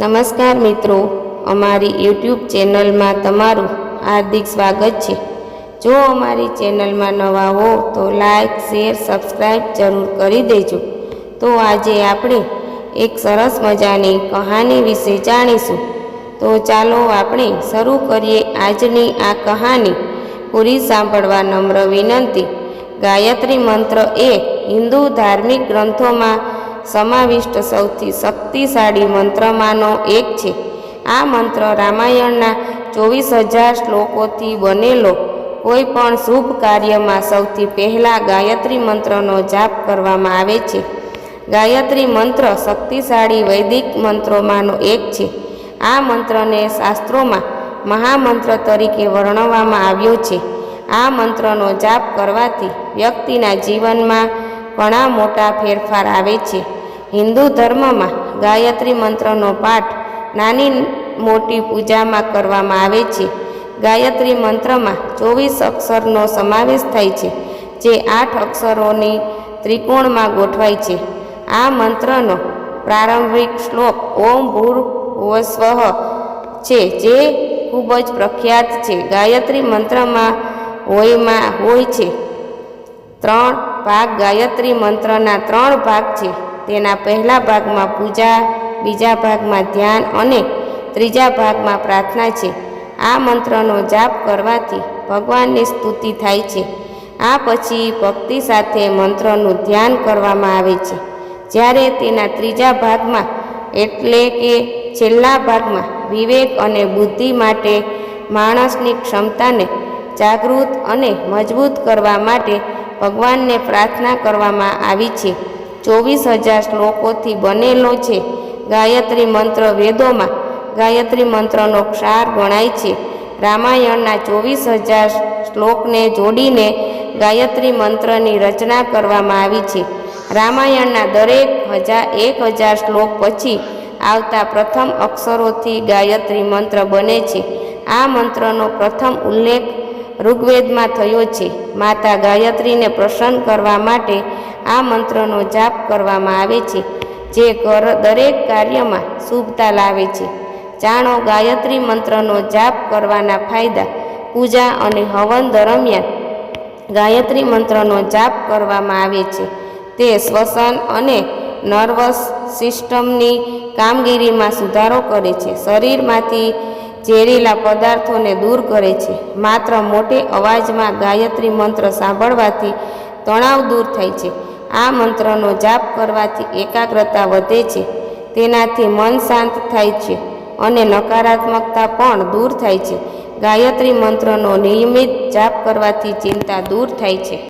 નમસ્કાર મિત્રો, અમારી યુટ્યુબ ચેનલમાં તમારું હાર્દિક સ્વાગત છે. જો અમારી ચેનલમાં નવા હો તો લાઈક, શેર સબસ્ક્રાઈબ જરૂર કરી દેજો. તો આજે આપણે એક સરસ મજાની કહાની વિશે જાણીશું. તો ચાલો આપણે શરૂ કરીએ આજની આ કહાની. પૂરી સાંભળવા નમ્ર વિનંતી. ગાયત્રી મંત્ર એ હિન્દુ ધાર્મિક ગ્રંથોમાં સમાવિષ્ટ સૌથી શક્તિશાળી મંત્રમાંનો એક છે. આ મંત્ર રામાયણના ચોવીસ હજાર શ્લોકોથી બનેલો કોઈ પણ શુભ કાર્યમાં સૌથી પહેલાં ગાયત્રી મંત્રનો જાપ કરવામાં આવે છે. ગાયત્રી મંત્ર શક્તિશાળી વૈદિક મંત્રોમાંનો એક છે. આ મંત્રને શાસ્ત્રોમાં મહામંત્ર તરીકે વર્ણવવામાં આવ્યો છે. આ મંત્રનો જાપ કરવાથી વ્યક્તિના જીવનમાં ઘણા મોટા ફેરફાર આવે છે. હિન્દુ ધર્મમાં ગાયત્રી મંત્રનો પાઠ નાની મોટી પૂજામાં કરવામાં આવે છે. ગાયત્રી મંત્રમાં ચોવીસ અક્ષરનો સમાવેશ થાય છે, જે આઠ અક્ષરોની ત્રિકોણમાં ગોઠવાય છે. આ મંત્રનો પ્રારંભિક શ્લોક ઓમ ભૂર વસ્વ છે, જે ખૂબ જ પ્રખ્યાત છે. ગાયત્રી મંત્રમાં હોયમાં, હોય છે ત્રણ ભાગ. ગાયત્રી મંત્રના ત્રણ ભાગ છે. તેના પહેલા ભાગમાં પૂજા, બીજા ભાગમાં ધ્યાન અને ત્રીજા ભાગમાં પ્રાર્થના છે. આ મંત્રનો જાપ કરવાથી ભગવાનની સ્તુતિ થાય છે. આ પછી ભક્તિ સાથે મંત્રનું ધ્યાન કરવામાં આવે છે. જ્યારે તેના ત્રીજા ભાગમાં, એટલે કે છેલ્લા ભાગમાં, વિવેક અને બુદ્ધિ માટે માણસની ક્ષમતાને જાગૃત અને મજબૂત કરવા માટે ભગવાનને પ્રાર્થના કરવામાં આવી છે. ચોવીસ હજાર શ્લોકોથી બનેલો છે. ગાયત્રી મંત્ર વેદોમાં ગાયત્રી મંત્રનો ક્ષાર ગણાય છે. રામાયણના ચોવીસ હજાર શ્લોકને જોડીને ગાયત્રી મંત્રની રચના કરવામાં આવી છે. રામાયણના દરેક હજાર એક હજાર શ્લોક પછી આવતા પ્રથમ અક્ષરોથી ગાયત્રી મંત્ર બને છે. આ મંત્રનો પ્રથમ ઉલ્લેખ ઋગ્વેદમાં થયો છે. માતા ગાયત્રીને પ્રસન્ન કરવા માટે આ મંત્રનો જાપ કરવામાં આવે છે, જે દરેક કાર્યમાં શુભતા લાવે છે. જાણો, ગાયત્રી મંત્રનો જાપ કરવાના ફાયદા, પૂજા અને હવન દરમિયાન ગાયત્રી મંત્રનો જાપ કરવામાં આવે છે. તે શ્વસન અને નર્વસ સિસ્ટમની કામગીરીમાં સુધારો કરે છે. શરીરમાંથી ઝેરીલા પદાર્થોને દૂર કરે છે. માત્ર મોટે અવાજમાં ગાયત્રી મંત્ર સાંભળવાથી તણાવ દૂર થાય છે. આ મંત્રનો જાપ કરવાથી એકાગ્રતા વધે છે. તેનાથી મન શાંત થાય છે અને નકારાત્મકતા પણ દૂર થાય છે. ગાયત્રી મંત્રનો નિયમિત જાપ કરવાથી ચિંતા દૂર થાય છે.